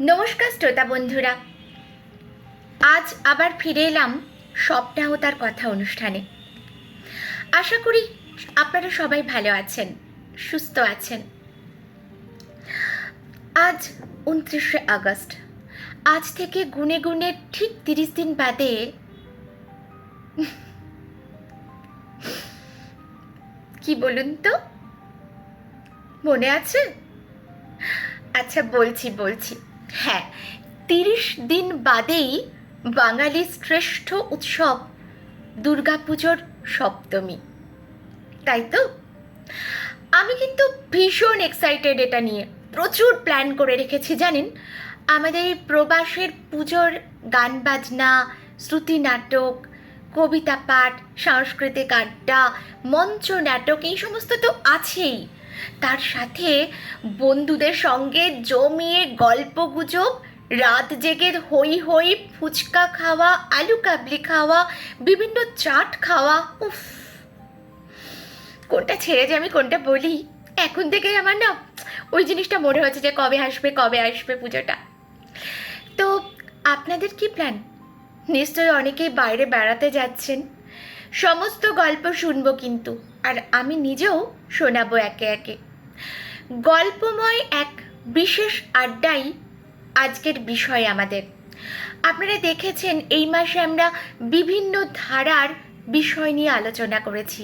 নমস্কার শ্রোতা বন্ধুরা। আজ আবার ফিরে এলাম সপ্তাহ তার কথা অনুষ্ঠানে। আশা করি আপনারা সবাই ভালো আছেন, সুস্থ আছেন। আজ উনত্রিশে আগস্ট। আজ থেকে গুনে গুনে ঠিক তিরিশ দিন বাদে কি বলুন তো? মনে আছে? আচ্ছা বলছি বলছি। হ্যাঁ তিরিশ দিন বাদেই বাঙালির শ্রেষ্ঠ উৎসব দুর্গাপুজোর সপ্তমী। তাই তো? আমি কিন্তু ভীষণ এক্সাইটেড এটা নিয়ে। প্রচুর প্ল্যান করে রেখেছি, জানেন? আমাদের প্রবাসের পুজোর গান বাজনা, শ্রুতি নাটক, কবিতা পাঠ, সাংস্কৃতিক আড্ডা, মঞ্চ নাটক, এই সমস্ত তো আছেই। তার সাথে বন্ধুদের সঙ্গে জমিয়ে গল্প গুজব, রাত জেগে হই হই ফুচকা খাওয়া, আলু কাবলি খাওয়া, বিভিন্ন চাট খাওয়া, উফ। কোনটা ছেড়ে যে আমি কোনটা বলি? এখন থেকে আমার না ওই জিনিসটা মনে হচ্ছে যে কবে আসবে কবে আসবে পুজোটা। তো আপনাদের কি প্ল্যান নিশ্চয়ই অনেকেই বাইরে বেড়াতে যাচ্ছেন। সমস্ত গল্প শুনব কিন্তু। আর আমি নিজেও শোনাবো একে একে। গল্পময় এক বিশেষ আড্ডাই আজকের বিষয় আমাদের। আপনারা দেখেছেন এই মাসে আমরা বিভিন্ন ধারার বিষয় নিয়ে আলোচনা করেছি।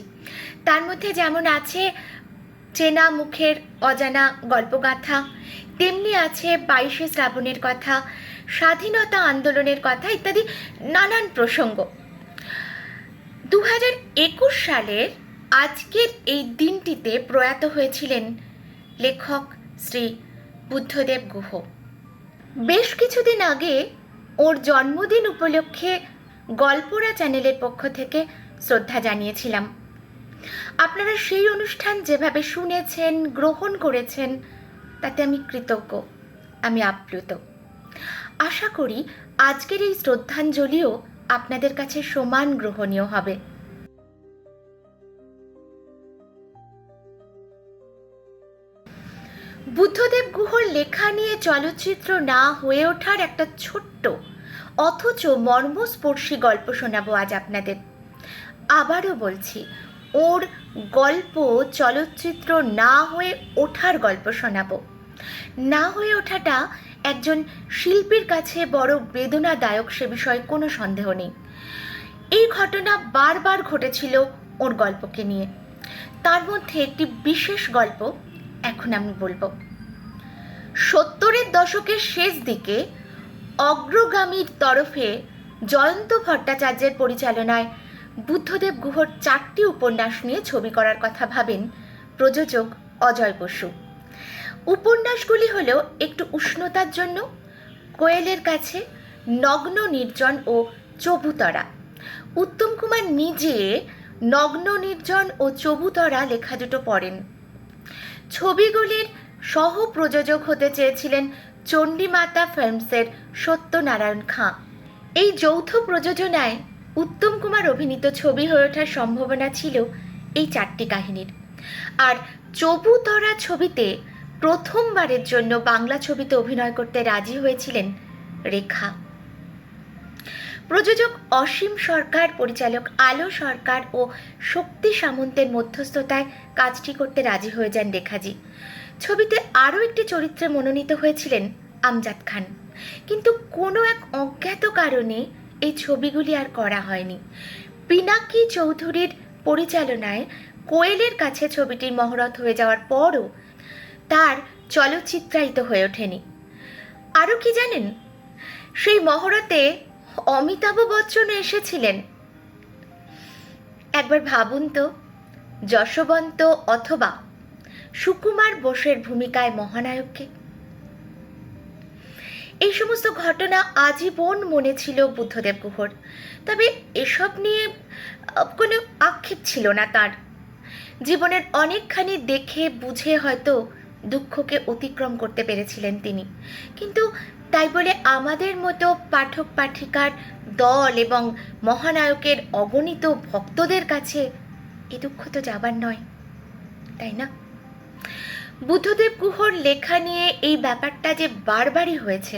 তার মধ্যে যেমন আছে চেনা মুখের অজানা গল্পগাথা, তেমনি আছে বাইশে শ্রাবণের কথা, স্বাধীনতা আন্দোলনের কথা ইত্যাদি নানান প্রসঙ্গ। দু হাজার একুশ সালের আজকের এই দিনটিতে প্রয়াত হয়েছিলেন লেখক শ্রী বুদ্ধদেব গুহ। বেশ কিছুদিন আগে ওর জন্মদিন উপলক্ষে গল্পরা চ্যানেলের পক্ষ থেকে শ্রদ্ধা জানিয়েছিলাম। আপনারা সেই অনুষ্ঠান যেভাবে শুনেছেন, গ্রহণ করেছেন, তাতে আমি কৃতজ্ঞ, আমি আপ্লুত। আশা করি আজকের এই শ্রদ্ধাঞ্জলিও আপনাদের কাছে সমান গ্রহণীয় হবে। বুদ্ধদেব গুহর লেখা নিয়ে চলচ্চিত্র না হয়ে ওঠার একটা ছোট্ট, অথচ মর্মস্পর্শী গল্প শোনাবো আজ আপনাদের। আবারও বলছি, ওর গল্প চলচ্চিত্র না হয়ে ওঠার গল্প শোনাবো। না হয়ে ওঠাটা একজন শিল্পীর কাছে বড় বেদনাদায়ক সে বিষয়ে কোনো সন্দেহ নেই। এই ঘটনা বারবার ঘটেছিল ওর গল্পকে নিয়ে। তার মধ্যে একটি বিশেষ গল্প এখন আমি বলব। সত্তরের দশকের শেষ দিকে অগ্রগামীর তরফে জয়ন্ত ভট্টাচার্যের পরিচালনায় বুদ্ধদেব গুহর চারটি উপন্যাস নিয়ে ছবি করার কথা ভাবেন প্রযোজক অজয় বসু। উপন্যাসগুলি হলো একটু উষ্ণতার জন্য, কোয়েলের কাছে, নগ্ন নির্জন ও চবুতরা। উত্তম কুমার নিজে নগ্ন নির্জন ও চবুতরা লেখা দুটো পড়েন। ছবিগুলির সহ প্রযোজক হতে চেয়েছিলেন চণ্ডীমাতা ফিল্মসের সত্যনারায়ণ খাঁ। এই যৌথ প্রযোজনায় উত্তম কুমার অভিনীত ছবি হয়ে ওঠার সম্ভাবনা ছিল এই চারটি কাহিনীর। আর চবুতরা ছবিতে প্রথমবারের জন্য বাংলা ছবিতে অভিনয় করতে রাজি হয়েছিলেন রেখা। প্রযোজক অসীম সরকার, পরিচালক আলো সরকার ও শক্তি সামন্তের মধ্যস্থতায় কাজটি করতে রাজি হয়ে যান রেখাজি। ছবিতে আরও একটি চরিত্রে মনোনীত হয়েছিলেন আমজাদ খান। কিন্তু কোনো এক অজ্ঞাত কারণে এই ছবিগুলি আর করা হয়নি। পিনাকি চৌধুরীর পরিচালনায় কোয়েলের কাছে ছবিটির মহরত হয়ে যাওয়ার পরও তার চলচ্চিত্রায়িত হয়ে ওঠেনি। আরও কি জানেন? সেই মহরতে অমিতাভ বচ্চন এসেছিলেন। একবার ভাবুন তো, যশবন্ত অথবা সুকুমার বোসের ভূমিকায় মহানায়ককে। এই সমস্ত ঘটনা আজীবন মনে ছিল বুদ্ধদেব গুহর। তবে এসব নিয়ে কোনো আক্ষেপ ছিল না তার। জীবনের অনেকখানি দেখে বুঝে হয়তো দুঃখকে অতিক্রম করতে পেরেছিলেন তিনি। কিন্তু তাই বলে আমাদের মতো পাঠক পাঠিকার দল এবং মহানায়কের অগণিত ভক্তদের কাছে এ দুঃখ তো যাবার নয়, তাই না? বুদ্ধদেব গুহর লেখা নিয়ে এই ব্যাপারটা যে বারবারই হয়েছে,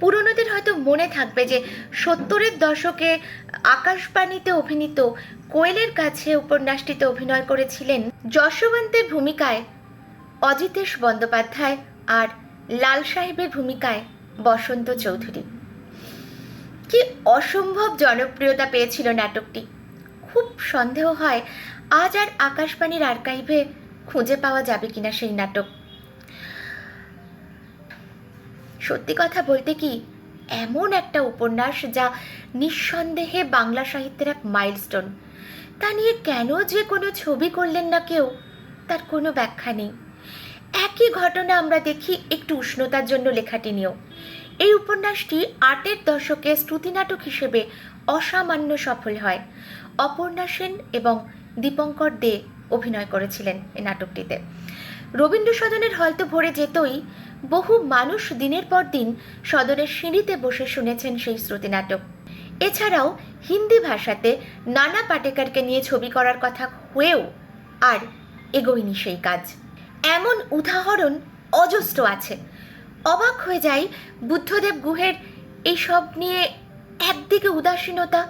পুরনোদের হয়তো মনে থাকবে যে সত্তরের দশকে আকাশবাণীতে অভিনীত কোয়েলের কাছে উপন্যাসটিতে অভিনয় করেছিলেন যশবন্তের ভূমিকায় অজিতেশ বন্দ্যোপাধ্যায় আর লাল সাহেবের ভূমিকায় বসন্ত চৌধুরী। কি অসম্ভব জনপ্রিয়তা পেয়েছিল নাটকটি। খুব সন্দেহ হয় আজ আর আকাশবাণীর আর্কাইভে খুঁজে পাওয়া যাবে কিনা সেই নাটক। সত্যি কথা বলতে কি, এমন একটা উপন্যাস যা নিঃসন্দেহে বাংলা সাহিত্যের এক মাইলস্টোন তা নিয়ে কেন যে কোনো ছবি করলেন না কেউ, তার কোনো ব্যাখ্যা নেই। একই ঘটনা আমরা দেখি একটু উষ্ণতার জন্য লেখাটি নিয়েও। এই উপন্যাসটি আটের দশকে শ্রুতিনাটক হিসেবে অসামান্য সফল হয়। অপর্ণা সেন এবং দীপঙ্কর দে অভিনয় করেছিলেন এই নাটকটিতে। রবীন্দ্র সদনের হয়তো ভরে যেতই বহু মানুষ দিনের পর দিন সদনের সিঁড়িতে বসে শুনেছেন সেই শ্রুতি নাটক এছাড়াও হিন্দি ভাষাতে নানা পাটেকারকে নিয়ে ছবি করার কথা হয়েও আর এগোয়নি সেই কাজ। এমন উদাহরণ অজস্র আছে। অবাক হয়ে যাই বুদ্ধদেব গুহের এইসব নিয়ে একদিকে উদাসীনতা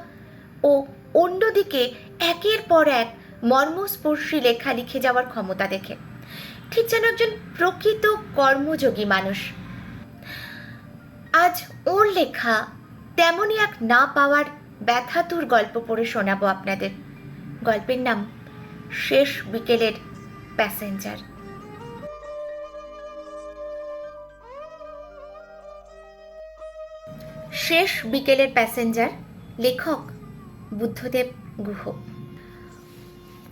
ও অন্যদিকে একের পর এক মর্মস্পর্শী লেখা লিখে যাওয়ার ক্ষমতা দেখে। ঠিক যেন একজন প্রকৃত কর্মযোগী মানুষ। আজ ওর লেখা তেমনই এক না পাওয়ার ব্যথাতুর গল্প পড়ে শোনাবো আপনাদের। গল্পের নাম শেষ বিকেলের প্যাসেঞ্জার। শেষ বিকেলের প্যাসেঞ্জার, লেখক বুদ্ধদেব গুহ।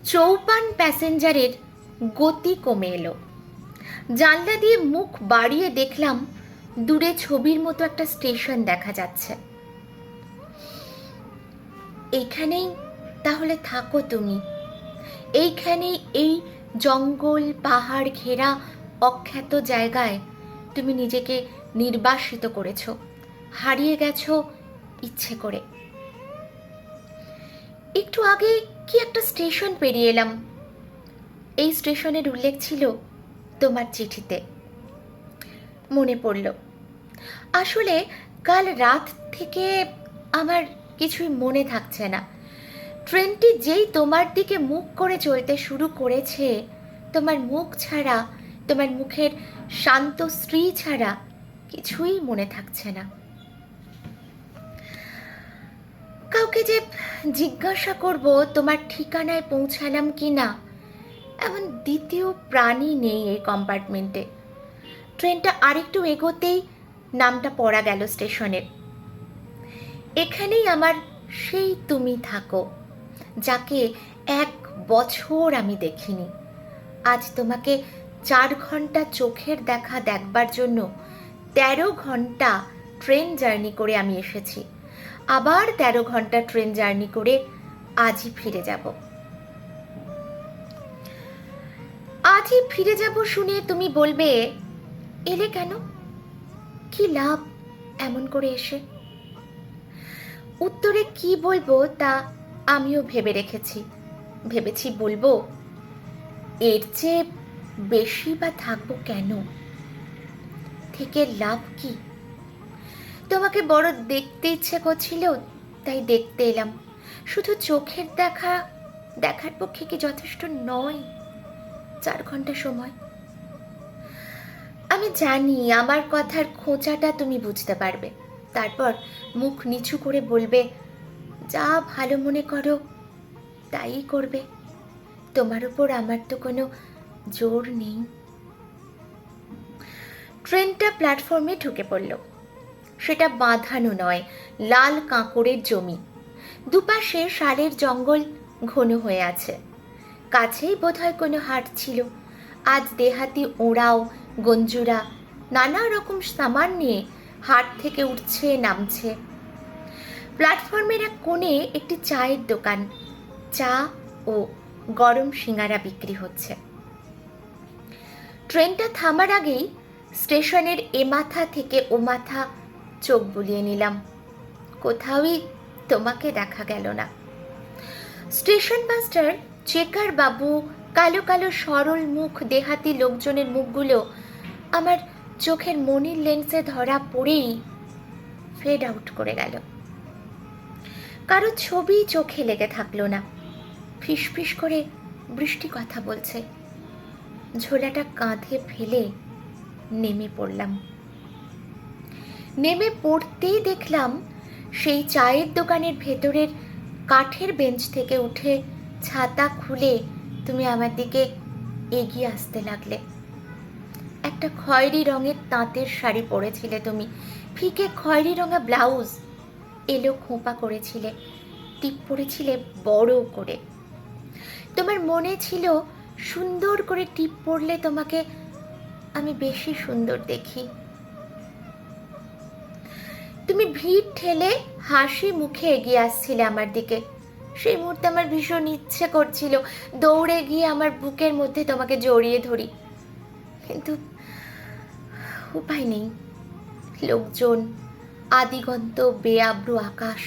চৌপান প্যাসেঞ্জারের গতি কমে এলো। জানলা দিয়ে মুখ বাড়িয়ে দেখলাম দূরে ছবির মতো একটা স্টেশন দেখা যাচ্ছে। এইখানেই তাহলে থাকো তুমি। এইখানেই এই জঙ্গল, পাহাড় ঘেরা অখ্যাত জায়গায় তুমি নিজেকে নির্বাসিত করেছ। হারিয়ে গেছো ইচ্ছে করে। একটু আগে কি একটা স্টেশন পেরিয়ে এলাম। এই স্টেশনের উল্লেখ ছিল তোমার চিঠিতে। মনে পড়ল, আসলে কাল রাত থেকে আমার কিছুই মনে থাকছে না। ট্রেনটি যেই তোমার দিকে মুখ করে চলতে শুরু করেছে, তোমার মুখ ছাড়া, তোমার মুখের শান্ত স্ত্রী ছাড়া কিছুই মনে থাকছে না। কাউকে যে জিজ্ঞাসা করব, তোমার ঠিকানায় পৌঁছালাম কি না? এমন দ্বিতীয় প্রাণী নেই এই কম্পার্টমেন্টে ট্রেনটা আরেকটু এগোতেই নামটা পড়া গেল স্টেশনের। এখানেই আমার সেই তুমি থাকো, যাকে এক বছর আমি দেখিনি। আজ তোমাকে চার ঘণ্টা চোখের দেখা দেখবার জন্য তেরো ঘণ্টা ট্রেন জার্নি করে আমি এসেছি। আবার তেরো ঘণ্টা ট্রেন জার্নি করে আজই ফিরে যাব। আজই ফিরে যাব শুনে তুমি বলবে, এলে কেন? কি লাভ এমন করে এসে? উত্তরে কি বলব তা আমিও ভেবে রেখেছি। ভেবেছি বলব, এর চেয়ে বেশি বা থাকব কেন? থেকে লাভ কি? তোমাকে বড় দেখতে ইচ্ছে করছিল, তাই দেখতে এলাম। শুধু চোখের দেখা, দেখার পক্ষে কি যথেষ্ট নয়, চার ঘণ্টা সময়। আমি জানি আমার কথার খোঁচাটা তুমি বুঝতে পারবে। তারপর মুখ নিচু করে বলবে, যা ভালো মনে করো, তাই করবে। তোমার উপর আমার তো কোনো জোর নেই। ট্রেনটা প্ল্যাটফর্মে ঢুকে পড়ল। সেটা বাঁধানো নয়, লাল কাঁকড়ের জমি। দুপাশে শালের জঙ্গল ঘন হয়ে আছে। কাছেই বোধহয় কোনো হাট ছিল। আজ দেহাতি ওড়াও, গঞ্জুরা, নানা রকম সামান নিয়ে হাট থেকে উঠছে, নামছে। প্ল্যাটফর্মের এক কোণে একটি চায়ের দোকান। চা ও গরম সিঙ্গারা বিক্রি হচ্ছে। ট্রেনটা থামার আগেই স্টেশনের এ মাথা থেকে ও মাথা চোখ বুলিয়ে নিলাম। কোথাওই তোমাকে দেখা গেল না। স্টেশন মাস্টার, চেকার বাবু, কালো কালো সরল মুখ, দেহাতি লোকজনের মুখগুলো আমার চোখের মনির লেন্সে ধরা পড়েই ফেড আউট করে গেল। কারও ছবি চোখে লেগে থাকল না। ফিসফিস করে বৃষ্টি কথা বলছে। ঝোলাটা কাঁধে ফেলে নেমে পড়লাম। নেমে পড়তেই দেখলাম সেই চায়ের দোকানের ভেতরের কাঠের বেঞ্চ থেকে উঠে ছাতা খুলে তুমি আমার দিকে এগিয়ে আসতে লাগলে। একটা খয়েরি রঙের তাঁতের শাড়ি পরেছিলে তুমি। ফিকে খয়েরি রঙা ব্লাউজ এলো খোঁপা করেছিলে, টিপ পরেছিলে বড় করে। তোমার মনে ছিল সুন্দর করে টিপ পরলে তোমাকে আমি বেশি সুন্দর দেখি। তুমি ভিড় ঠেলে হাসি মুখে এগিয়ে আসছিলে আমার দিকে। সেই মুহূর্তে আমার ভীষণ ইচ্ছে করছিল দৌড়ে গিয়ে আমার বুকের মধ্যে তোমাকে জড়িয়ে ধরি। কিন্তু উপায় নেই। লোকজন, আদিগন্ত, বেআব্রু আকাশ,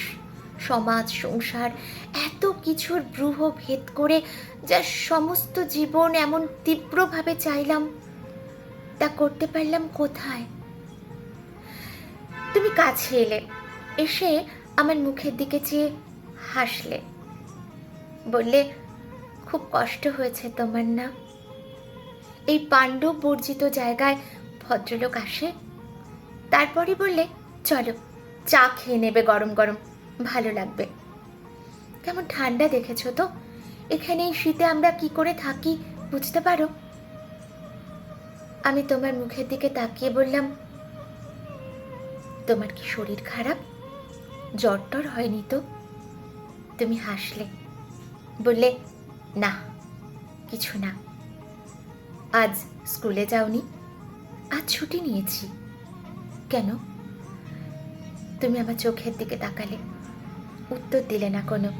সমাজ, সংসার, এত কিছুর ব্রুহ ভেদ করে যা সমস্ত জীবন এমন তীব্রভাবে চাইলাম, তা করতে পারলাম কোথায়? তুমি কাছে এলে। এসে আমার মুখের দিকে চেয়ে হাসলে। বললে, খুব কষ্ট হয়েছে তোমার না এই পাণ্ডব বর্জিত জায়গায় ভদ্রলোক আসে? তারপরে বললে, চলো, চা খেয়ে নেবে গরম গরম, ভালো লাগবে। কেমন ঠান্ডা দেখেছ তো? এখানে এই শীতে আমরা কি করে থাকি, বুঝতে পারো? আমি তোমার মুখের দিকে তাকিয়ে বললাম তোমার কি শরীর খারাপ? জ্বর টর হয়নি তো? তুমি হাসলে। বললে, না, কিছু না। আজ স্কুলে যাওনি, আজ ছুটি নিয়েছি। কেন? তুমি আমার চোখের দিকে তাকালে। উত্তর দিলে না কোনো।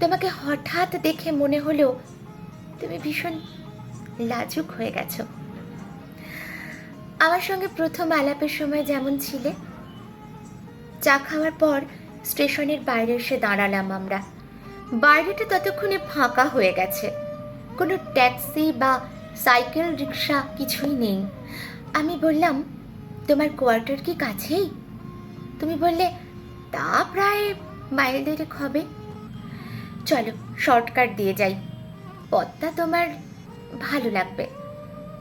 তোমাকে হঠাৎ দেখে মনে হলো তুমি ভীষণ লাজুক হয়ে গেছো। আমার সঙ্গে প্রথম আলাপের সময় যেমন ছিলে চা খাওয়ার পর স্টেশনের বাইরে এসে দাঁড়ালাম আমরা। বাইরেটা ততক্ষণে ফাঁকা হয়ে গেছে। কোনো ট্যাক্সি বা সাইকেল রিক্সা কিছুই নেই। আমি বললাম, তোমার কোয়ার্টার কি কাছেই? তুমি বললে, তা প্রায় মাইল দেড়েক হবে। চলো, শর্টকাট দিয়ে যাই। পথটা তোমার ভালো লাগবে।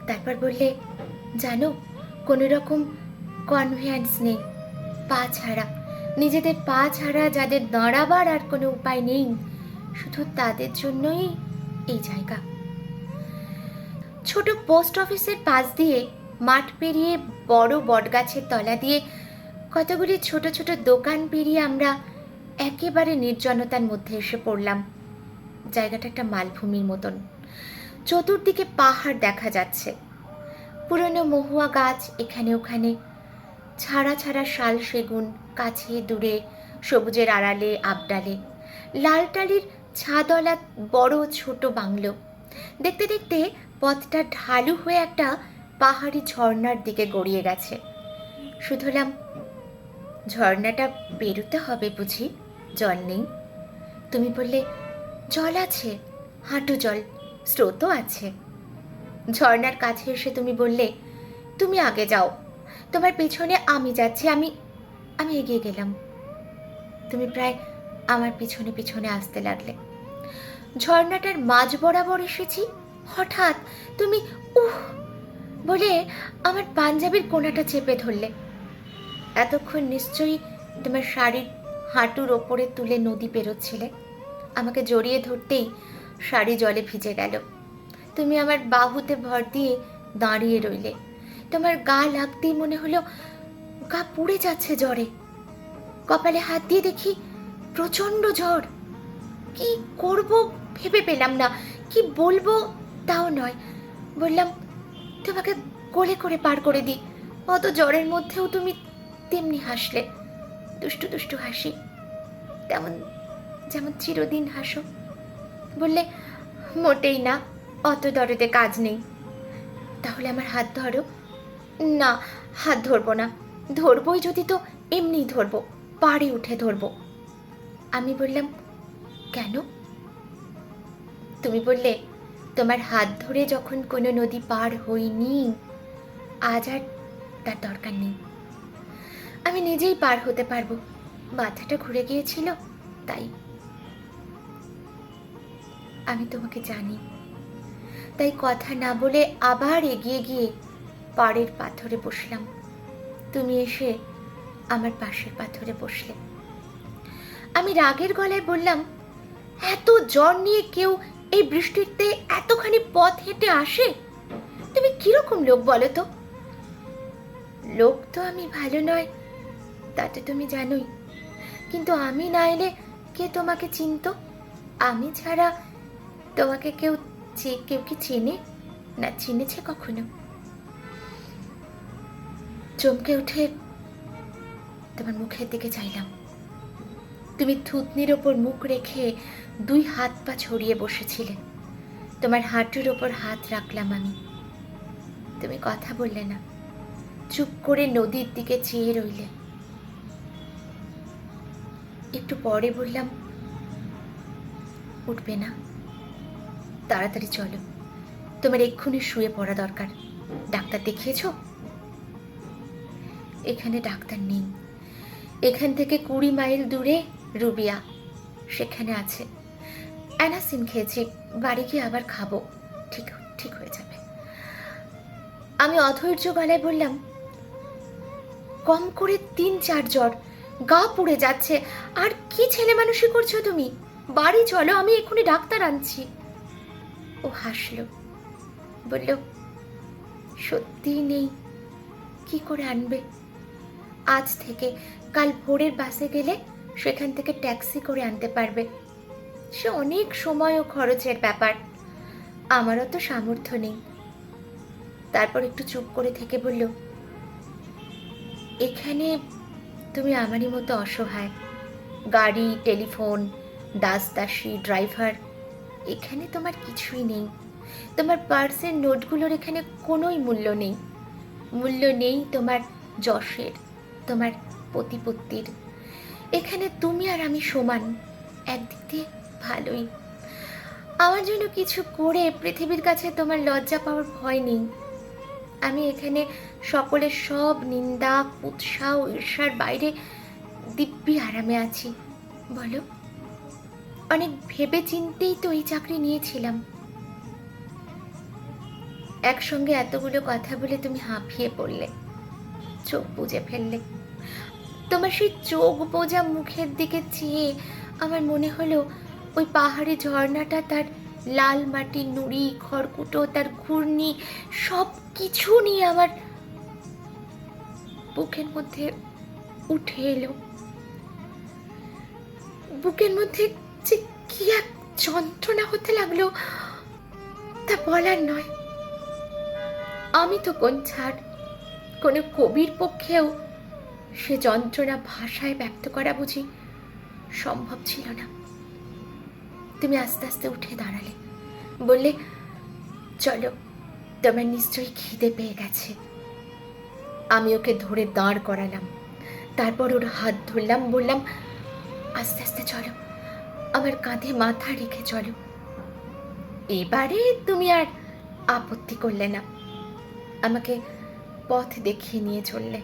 তারপর বললে, জানো, কোনো রকম কনভিয়েন্স নেই। পা ছাড়া। নিজেদের পা ছাড়া যাদের দাঁড়াবার আর কোনো উপায় নেই, শুধু তাদের জন্যই এই জায়গা। ছোট পোস্ট অফিসের পাশ দিয়ে মাঠ পেরিয়ে বড় বটগাছের তলা দিয়ে কতগুলি ছোট ছোট দোকান পেরিয়ে আমরা একেবারে নির্জনতার মধ্যে এসে পড়লাম। জায়গাটা একটা মালভূমির মতন। চতুর্দিকে পাহাড় দেখা যাচ্ছে। পুরনো মহুয়া গাছ এখানে ওখানে ছাড়া ছাড়া শাল সেগুন কাছে দূরে, সবুজের আড়ালে আবডালে। লাল টালির ছাদলা বড় ছোট বাংলো। দেখতে দেখতে পথটা ঢালু হয়ে একটা পাহাড়ি ঝর্ণার দিকে গড়িয়ে গেছে। শুধলাম, ঝর্ণাটা পেরোতে হবে বুঝি? জল নেই? তুমি বললে, জল আছে, হাঁটু জল, স্রোতও আছে। ঝর্ণার কাছে এসে তুমি বললে, তুমি আগে যাও তোমার পেছনে আমি যাচ্ছি, আমি আমি এগিয়ে গেলাম। তুমি প্রায় আমার পিছনে পিছনে আসতে লাগলে। ঝর্ণাটার মাঝ বরাবর এসেছি, হঠাৎ তুমি উহ বলে আমার পাঞ্জাবির কোনাটা চেপে ধরলে। এতক্ষণ নিশ্চয়ই তোমার শাড়ির হাঁটুর ওপরে তুলে নদী পেরোচ্ছিলে। আমাকে জড়িয়ে ধরতেই শাড়ি জলে ভিজে গেল। তুমি আমার বাহুতে ভর দিয়ে দাঁড়িয়ে রইলে। তোমার গা লাগতেই মনে হলো গা পুড়ে যাচ্ছে জ্বরে। কপালে হাত দিয়ে দেখি প্রচণ্ড জ্বর। কি করব ভেবে পেলাম না। কি বলব তাও নয়। বললাম, তোমাকে কোলে করে পার করে দিই। অত জ্বরের মধ্যেও তুমি তেমনি হাসলে। দুষ্টু দুষ্টু হাসি। তেমন, যেমন চিরদিন হাসো। বললে, মোটেই না, অত দরদে কাজ নেই। তাহলে আমার হাত ধরো। না, হাত ধরবো না। ধরবই যদি তো এমনিই ধরবো পাড়ে উঠে ধরবো। আমি বললাম, কেন? তুমি বললে, তোমার হাত ধরে যখন কোনো নদী পার হইনি, আজ আর তার দরকার নেই। আমি নিজেই পার হতে পারব। মাথাটা ঘুরে গিয়েছিল, তাই। আমি তোমাকে জানি। তাই কথা না বলে আবার এগিয়ে গিয়ে পাড়ের পাথরে বসলাম। তুমি এসে আমার পাশের পাথরে বসলে। আমি রাগের গলায় বললাম, এত জ্বর নিয়ে কেউ এই বৃষ্টিতে এতখানি পথ হেঁটে আসে? তুমি কীরকম লোক বলো তো? লোক তো আমি ভালো নয়, তাতে তুমি জানোই। কিন্তু আমি না এলে কে তোমাকে চিনত? আমি ছাড়া তোমাকে কেউ কেউ কি চেনে? না, চিনেছে কখনো? চমকে উঠে তোমার মুখের দিকে চাইলাম। তুমি থুতনির ওপর মুখ রেখে দুই হাত পা ছড়িয়ে বসেছিলে। তোমার হাঁটুর ওপর হাত রাখলাম আমি। তুমি কথা বললে না। চুপ করে নদীর দিকে চেয়ে রইলে। একটু পরে বললাম, উঠবে না। তাড়াতাড়ি চলো। তোমার এক্ষুনি শুয়ে পড়া দরকার। ডাক্তার দেখিয়েছো? এখানে ডাক্তার নেই। এখান থেকে কুড়ি মাইল দূরে রুবিয়া। সেখানে আছে। অ্যানাসিন খেয়েছি। বাড়ি গিয়ে আবার খাব। ঠিক ঠিক হয়ে যাবে। আমি অধৈর্য গলায় বললাম, কম করে তিন চার জ্বর। গা পুড়ে যাচ্ছে। আর কি ছেলে মানুষই করছ তুমি? বাড়ি চলো, আমি এক্ষুনি ডাক্তার আনছি। ও হাসলো। বলল সত্যি নেই। কি করে আনবে? আজ থেকে কাল ভোরের বাসে গেলে সেখান থেকে ট্যাক্সি করে আনতে পারবে। সে অনেক সময় ও খরচের ব্যাপার। আমারও তো সামর্থ্য নেই। তারপর একটু চুপ করে থেকে বলল, এখানে তুমি আমারই মতো অসহায়। গাড়ি, টেলিফোন, দাস দাসী, ড্রাইভার, এখানে তোমার কিছুই নেই। তোমার পার্সের নোটগুলোর এখানে কোনোই মূল্য নেই। মূল্য নেই তোমার যশের। তোমার প্রতিপত্তির এখানে তুমি আর আমি সমান। একদিক দিয়ে ভালোই। আমার জন্য কিছু করে পৃথিবীর কাছে তোমার লজ্জা পাওয়ার ভয় নেই। আমি এখানে সকলের সব নিন্দা, উৎসাহ ঈর্ষার বাইরে দিব্যি আরামে আছি। বলো, অনেক ভেবে চিন্তেই তো এই চাকরি নিয়েছিলাম। একসঙ্গে এতগুলো কথা বলে তুমি হাঁপিয়ে পড়লে, চোখ বুজে ফেললে। তোমার সেই চোখ বোঝা মুখের দিকে চেয়ে আমার মনে হলো ওই পাহাড়ি ঝর্ণাটা তার লাল মাটি নুড়ি, খড়কুটো, তার ঘূর্ণি সব কিছু নিয়ে আমার বুকের মধ্যে উঠে এলো। বুকের মধ্যে যে কি এক যন্ত্রণা হতে লাগল তা বলার নয়। আমি তো কোন ছাড়, কোনো কবির পক্ষেও সে যন্ত্রণা ভাষায় ব্যক্ত করা বুঝি সম্ভব ছিল না। তুমি আস্তে আস্তে উঠে দাঁড়ালে। বললে, চলো, তোমার নিশ্চয়ই খিদে পেয়ে গেছে। আমি ওকে ধরে দাঁড় করালাম। তারপর ওর হাত ধরলাম, বললাম, আস্তে আস্তে চলো, আমার কাঁধে মাথা রেখে চলো। এবারে তুমি আর আপত্তি করলে না। আমাকে পথ দেখিয়ে নিয়ে চললে।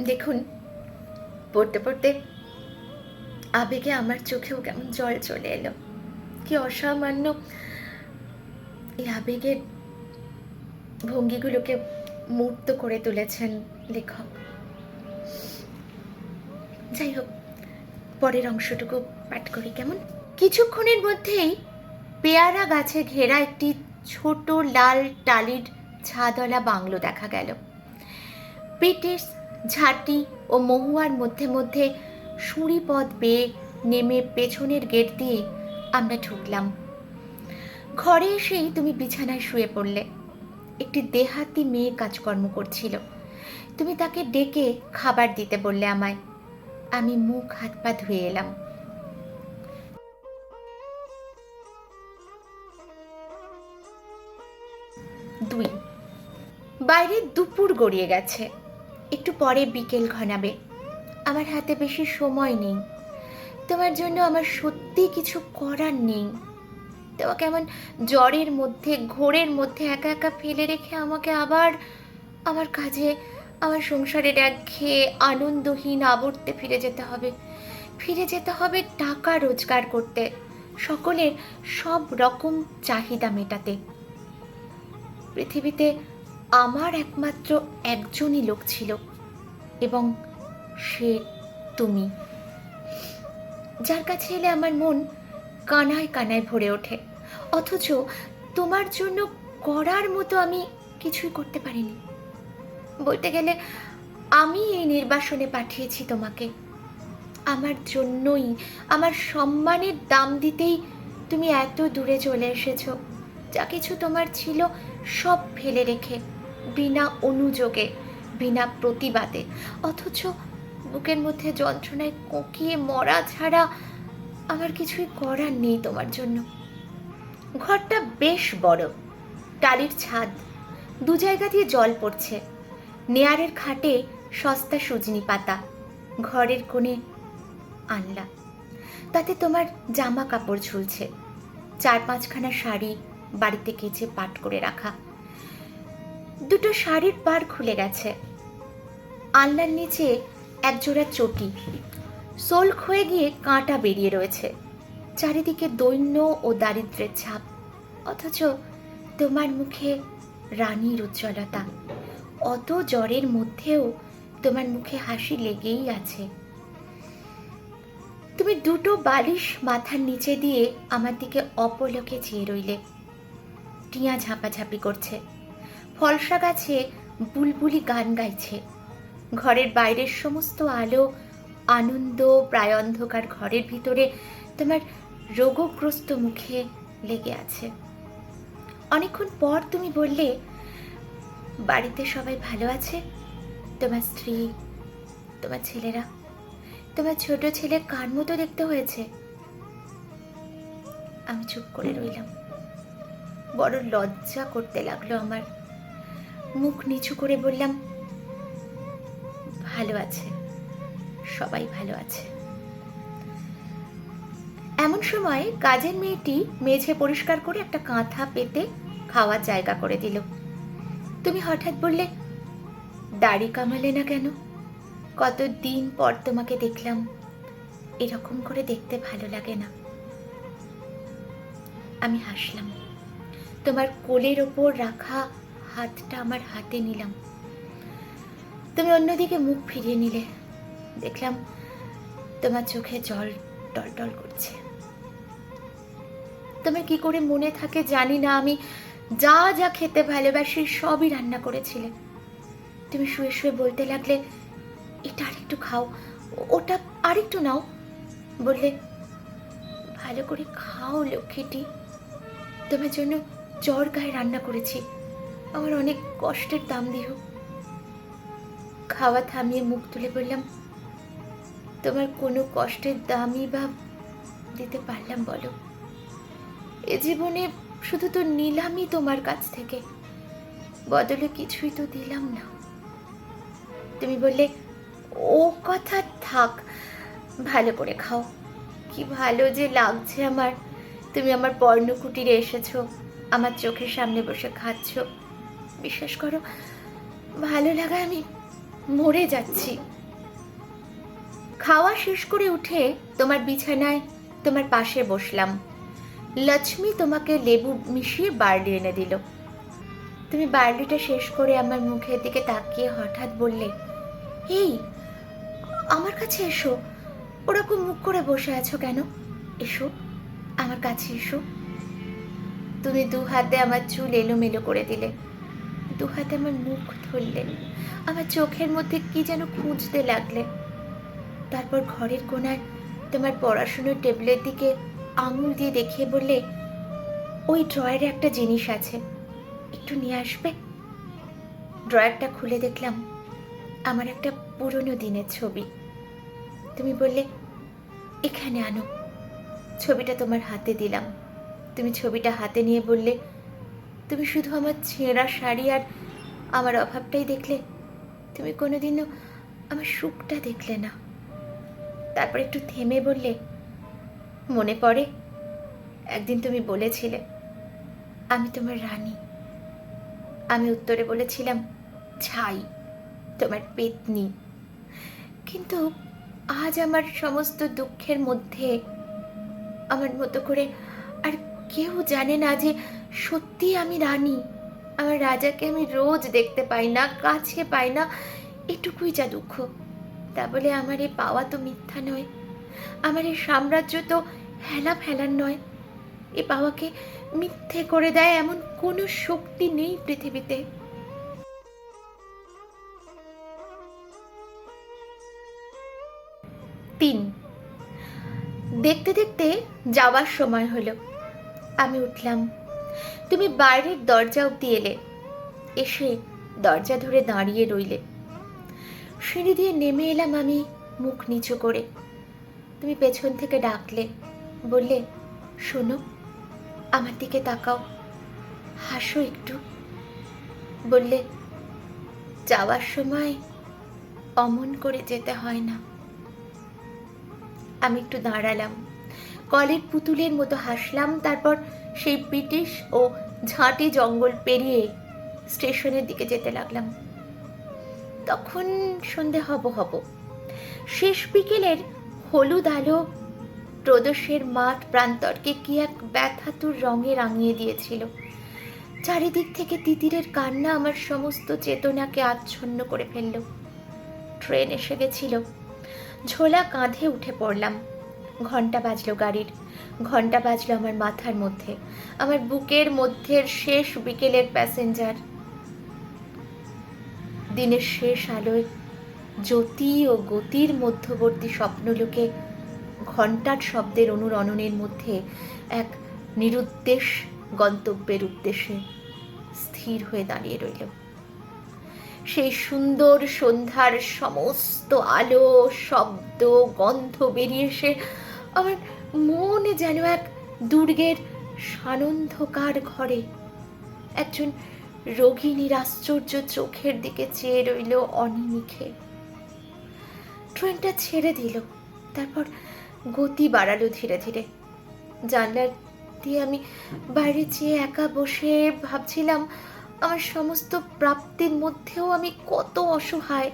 দেখুন, পড়তে পড়তে আবেগে আমার চোখেও কেমন জল চলে এলো। কি অসামান্য এই আবেগের ভঙ্গিগুলোকে মূর্ত করে তুলেছেন লেখক। যাই হোক, পরের অংশটুকু পাঠ করি, কেমন? কিছুক্ষণের মধ্যেই পেয়ারা গাছে ঘেরা একটি ছোট লাল টালির ছাদলা বাংলো দেখা গেল। ব্রিটিশ ঝাঁটি ও মহুয়ার মধ্যে মধ্যে সুঁড়ি পথ বেয়ে নেমে পেছনের গেট দিয়ে আমরা ঢুকলাম। ঘরে এসেই তুমি বিছানায় শুয়ে পড়লে। একটি দেহাতি মেয়ে কাজকর্ম করছিল। তুমি তাকে ডেকে খাবার দিতে বললে আমায়। আমি মুখ হাত পা ধুয়ে এলাম। দুই। বাইরে দুপুর গড়িয়ে গেছে। পরে বিকেল ঘনাবে। আমার হাতে বেশি সময় নেই। তোমার জন্য আমার সত্যি কিছু করার নেই। তোমাকে এমন জ্বরের মধ্যে, ঘোরের মধ্যে একা একা ফেলে রেখে আমাকে আবার আমার কাজে, আমার সংসারের একঘেয়ে আনন্দহীন আবর্তে ফিরে যেতে হবে। ফিরে যেতে হবে টাকা রোজগার করতে, সকলের সব রকম চাহিদা মেটাতে। পৃথিবীতে আমার একমাত্র একজনই লোক ছিল। এবং সে তুমি। যার কাছে এলে আমার মন কানায় কানায় ভরে ওঠে। অথচ তোমার জন্য করার মতো আমি কিছুই করতে পারিনি। বলতে গেলে আমি এই নির্বাসনে পাঠিয়েছি তোমাকে। আমার জন্যই, আমার সম্মানের দাম দিতেই তুমি এত দূরে চলে এসেছ। যা কিছু তোমার ছিল সব ফেলে রেখে, বিনা অনুযোগে বিনা প্রতিবাদে। অথচ বুকের মধ্যে যন্ত্রণায় কোকিয়ে মরা ছাড়া আমার কিছুই করার নেই তোমার জন্য। ঘরটা বেশ বড়। টালির ছাদ। দু জায়গা দিয়ে জল পড়ছে। নেয়ারের খাটে সস্তা সুজনি পাতা। ঘরের কোণে আনলা তাতে তোমার জামা কাপড় ঝুলছে। চার পাঁচখানা শাড়ি বাড়িতে কেচে পাট করে রাখা। দুটো শাড়ির পার খুলে গেছে। আলনার নিচে একজোড়া চটি। সোল ক্ষয়ে গিয়ে কাঁটা বেরিয়ে রয়েছে। চারিদিকে দৈন্য ও দারিদ্র্যের ছাপ। অথচ তোমার মুখে রানীর উজ্জ্বলতা। অত জ্বরের মধ্যেও তোমার মুখে হাসি লেগেই আছে। তুমি দুটো বালিশ মাথার নিচে দিয়ে আমার দিকে অপলকে চেয়ে রইলে। টিয়া ঝাপাঝাপি করছে। ফলসা গাছে বুলবুলি গান গাইছে। ঘরের বাইরের সমস্ত আলো, আনন্দ, প্রায় অন্ধকার ঘরের ভিতরে তোমার রোগগ্রস্ত মুখে লেগে আছে। অনেকক্ষণ পর তুমি বললে, বাড়িতে সবাই ভালো আছে? তোমার স্ত্রী, তোমার ছেলেরা? তোমার ছোট ছেলে কার মতো দেখতে হয়েছে? আমি চুপ করে রইলাম। বড় লজ্জা করতে লাগল আমার। মুখ নিচু করে বললাম, ভালো আছে, সবাই ভালো আছে। এমন সময় কাজের মেয়েটি মেঝে পরিষ্কার করে একটা কাঁথা পেতে খাওয়ার জায়গা করে দিল। তুমি হঠাৎ বললে, দাড়ি কামালে না কেন? কতদিন পর তোমাকে দেখলাম, এরকম করে দেখতে ভালো লাগে না। আমি হাসলাম, তোমার কোলের ওপর রাখা হাতটা আমার হাতে নিলাম। তুমি অন্যদিকে মুখ ফিরিয়ে নিলে। দেখলাম তোমার চোখে জল টলটল করছে। তোমার কি করে মনে থাকে জানি না, আমি যা যা খেতে ভালোবাসি সবই রান্না করেছিলে। তুমি শুয়ে শুয়ে বলতে লাগলে, এটা আরেকটু খাও, ওটা আরেকটু নাও। বললে, ভালো করে খাও লক্ষ্মীটি, তোমার জন্য জ্বর গায়ে রান্না করেছি। আমার অনেক কষ্টের দাম দিও। খাওয়া থামিয়ে মুখ তুলে বললাম, তোমার কোনো কষ্টের দামই বা দিতে পারলাম বলো। এ জীবনে শুধু তো নিলামই তোমার কাছ থেকে, বদলে কিছুই তো দিলাম না। তুমি বললে, ও কথা থাক, ভালো করে খাও। কি ভালো যে লাগছে আমার। তুমি আমার পর্ণকুটিরে এসেছ, আমার চোখের সামনে বসে খাচ্ছ। বিশ্বাস করো, ভালো লাগা আমি মরে যাচ্ছি। খাওয়া শেষ করে উঠে তোমার বিছানায় তোমার পাশে বসলাম। লক্ষ্মী তোমাকে লেবু মিশিয়ে বার্লি এনে দিল। তুমি বার্লিটা শেষ করে আমার মুখের দিকে তাকিয়ে হঠাৎ বললে, এই, আমার কাছে এসো। ওরকম মুখ করে বসে আছো কেন? এসো, আমার কাছে এসো। তুমি দু হাতে আমার চুল এলোমেলো করে দিলে। দু হাতে আমার মুখ ধরলেন। আমার চোখের মধ্যে কি যেন খুঁজতে লাগলেন। তারপর ঘরের কোনায় তোমার পড়াশুনোর টেবিলের দিকে আঙুল দিয়ে দেখিয়ে বললে, ওই ড্রয়ারে একটা জিনিস আছে, একটু নিয়ে আসবে? ড্রয়ারটা খুলে দেখলাম, আমার একটা পুরনো দিনের ছবি। তুমি বললে, এখানে আনো। ছবিটা তোমার হাতে দিলাম। তুমি ছবিটা হাতে নিয়ে বললে তুমি শুধু আমার ছেঁড়া শাড়ি আর আমার অভাবটাই দেখলে, তুমি কোনোদিনও আমার সুখটা দেখলে না। তারপর একটু থেমে বললে, মনে পড়ে? একদিন তুমি বলেছিলে, আমি তোমার রানী। আমি উত্তরে বলেছিলাম, ছাই, তোমার পেতনি। কিন্তু আজ আমার সমস্ত দুঃখের মধ্যে আমার মতো করে আর কেউ জানে না যে সত্যি আমি রানী। আমার রাজাকে আমি রোজ দেখতে পাই না, কাছে পাই না। এটুকুই যা দুঃখ। তা বলে আমার এ পাওয়া তো মিথ্যা নয়। আমার এই সাম্রাজ্য তো হেলা ফেলার নয়। এ পাওয়াকে মিথ্যে করে দেয় এমন কোনো শক্তি নেই পৃথিবীতে। তিন। দেখতে দেখতে যাওয়ার সময় হলো। আমি উঠলাম। তুমি বাইরের দরজা অব্দি এলে। এসে দরজা ধরে দাঁড়িয়ে রইলে। সিঁড়ি দিয়ে নেমে এলাম আমি মুখ নিচু করে। তুমি পেছন থেকে ডাকলে, বললে, শোনো, আমার দিকে তাকাও, হাসো একটু। বললে, যাওয়ার সময় অমন করে যেতে হয় না। আমি একটু দাঁড়ালাম। কলের পুতুলের মতো হাসলাম, তারপর সেই ব্রিটিশ ও ঝাঁটি জঙ্গল পেরিয়ে স্টেশনের দিকে যেতে লাগলাম। তখন সন্ধে হব হব। শেষ বিকেলের হলুদ আলো প্রদোষের মাঠ প্রান্তরকে কি এক ব্যথাতুর রঙে রাঙিয়ে দিয়েছিল। চারিদিক থেকে তিতিরের কান্না আমার সমস্ত চেতনাকে আচ্ছন্ন করে ফেলল। ট্রেন এসে গেছিল। ঝোলা কাঁধে উঠে পড়লাম। ঘণ্টা বাজলো গাড়ির। ঘণ্টা বাজলো আমার মাথার মধ্যে, আমার বুকের মধ্যের শেষ বিকেলের প্যাসেঞ্জার দিনের শেষ আলোয় জ্যোতি ও গতির মধ্যবর্তী স্বপ্নলোকে ঘণ্টার শব্দের অনুরণনের মধ্যে এক নিরুদ্দেশ গন্তব্যের উদ্দেশ্যে স্থির হয়ে দাঁড়িয়ে রইল। সেই সুন্দর সন্ধ্যার সমস্ত আলো, শব্দ, গন্ধ বেরিয়ে এসে আমার মনে যেন এক দুর্গের সানন্ধকার ঘরে। একজন রোগিনীর আশ্চর্য চোখের দিকে চেয়ে রইল অনিমিখে। ট্রেনটা ছেড়ে দিল, তারপর গতি বাড়ালো ধীরে ধীরে। জানলার দিয়ে আমি বাইরে চেয়ে একা বসে ভাবছিলাম, আমার সমস্ত প্রাপ্তির মধ্যেও আমি কত অসহায়,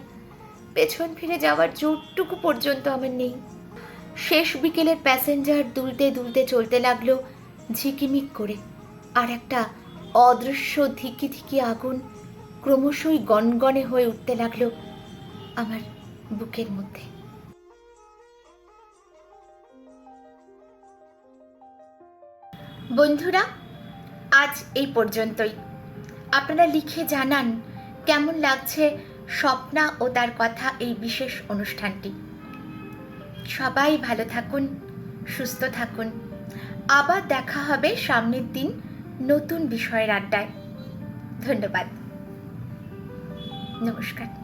পেছন ফিরে যাওয়ার জোরটুকু পর্যন্ত আমার নেই। শেষ বিকেলের প্যাসেঞ্জার দুলতে দুলতে চলতে লাগল, ঝিকিমিক করে। আর একটা অদৃশ্য ধিকি ধিকি আগুন ক্রমশই গনগনে হয়ে উঠতে লাগল আমার বুকের মধ্যে। বন্ধুরা, আজ এই পর্যন্তই। আপনারা লিখে জানান, কেমন লাগছে স্বপ্না ও তার কথা এই বিশেষ অনুষ্ঠানটি। সবাই ভালো থাকুন, সুস্থ থাকুন। আবার দেখা হবে সামনের দিন নতুন বিষয়ের আড্ডায়। ধন্যবাদ। নমস্কার।